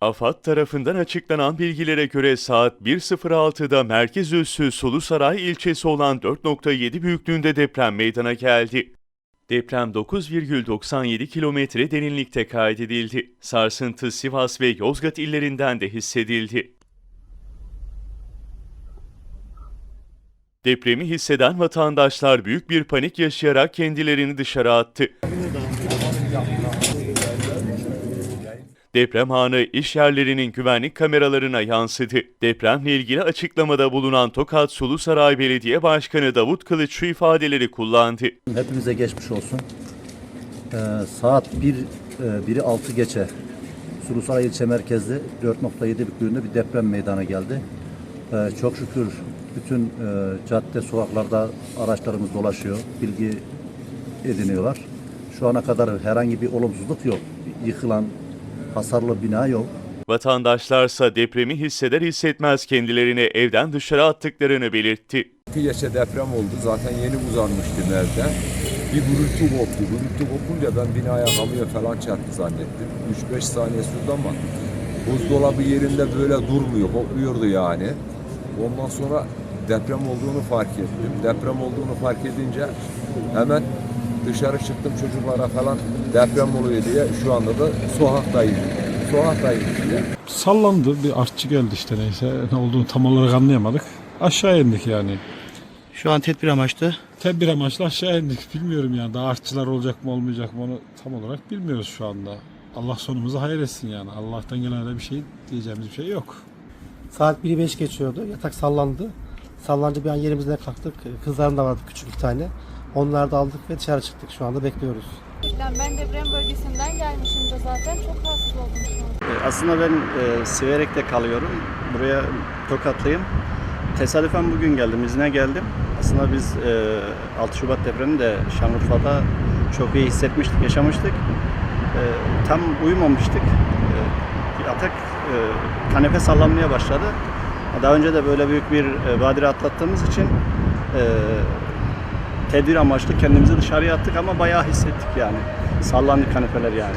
AFAD tarafından açıklanan bilgilere göre saat 1.06'da merkez üssü Sulusaray ilçesi olan 4.7 büyüklüğünde deprem meydana geldi. Deprem 9,97 kilometre derinlikte kaydedildi. Sarsıntı Sivas ve Yozgat illerinden de hissedildi. Depremi hisseden vatandaşlar büyük bir panik yaşayarak kendilerini dışarı attı. Deprem anı iş yerlerinin güvenlik kameralarına yansıdı. Depremle ilgili açıklamada bulunan Tokat Sulusaray Belediye Başkanı Davut Kılıç şu ifadeleri kullandı. Hepimize geçmiş olsun. Ee, saat 1, e, 1'i 6 geçe Sulusaray ilçe merkezli 4.7 büyüklüğünde bir deprem meydana geldi. Ee, çok şükür bütün e, cadde sokaklarda araçlarımız dolaşıyor, bilgi ediniyorlar. Şu ana kadar herhangi bir olumsuzluk yok. Yıkılan hasarlı bina yok. Vatandaşlarsa depremi hisseder hissetmez kendilerini evden dışarı attıklarını belirtti. İki gece deprem oldu. Zaten yeni uzanmıştım evde. Bir gürültü koptu. Gürültü kopunca ben binaya kamyon falan çarptı zannettim. 3-5 saniye sürdü ama buzdolabı yerinde böyle durmuyor. Kokluyordu yani. Ondan sonra deprem olduğunu fark ettim. Deprem olduğunu fark edince hemen dışarı çıktım çocuklara falan deprem oluyor diye. Şu anda da sokaktayım. Sokaktayım işte. sallandı. Bir artçı geldi işte neyse. Ne olduğunu tam olarak anlayamadık. Aşağı indik yani. Şu an tedbir amaçlı. Tedbir amaçlı aşağı indik. Bilmiyorum yani daha artçılar olacak mı olmayacak mı onu tam olarak bilmiyoruz şu anda. Allah sonumuzu hayır etsin yani. Allah'tan gelen de bir şey diyeceğimiz bir şey yok. Saat 1'i 5 geçiyordu. Yatak sallandı. Sallanınca bir an yerimizden kalktık. Kızlarım da vardı küçük bir tane. Onları da aldık ve dışarı çıktık. Şu anda bekliyoruz. Ben deprem bölgesinden gelmişim de zaten çok rahatsız oldum şu an. Aslında ben e, Siverek'te kalıyorum. Buraya Tokatlıyım. Tesadüfen bugün geldim, izne geldim. Aslında biz e, 6 Şubat depremini de Şanlıurfa'da çok iyi hissetmiştik, yaşamıştık. E, tam uyumamıştık. E, bir atak e, kanepe sallanmaya başladı. Daha önce de böyle büyük bir e, badire atlattığımız için e, tedbir amaçlı kendimizi dışarıya attık ama bayağı hissettik yani. Sallandı kanepeler yani.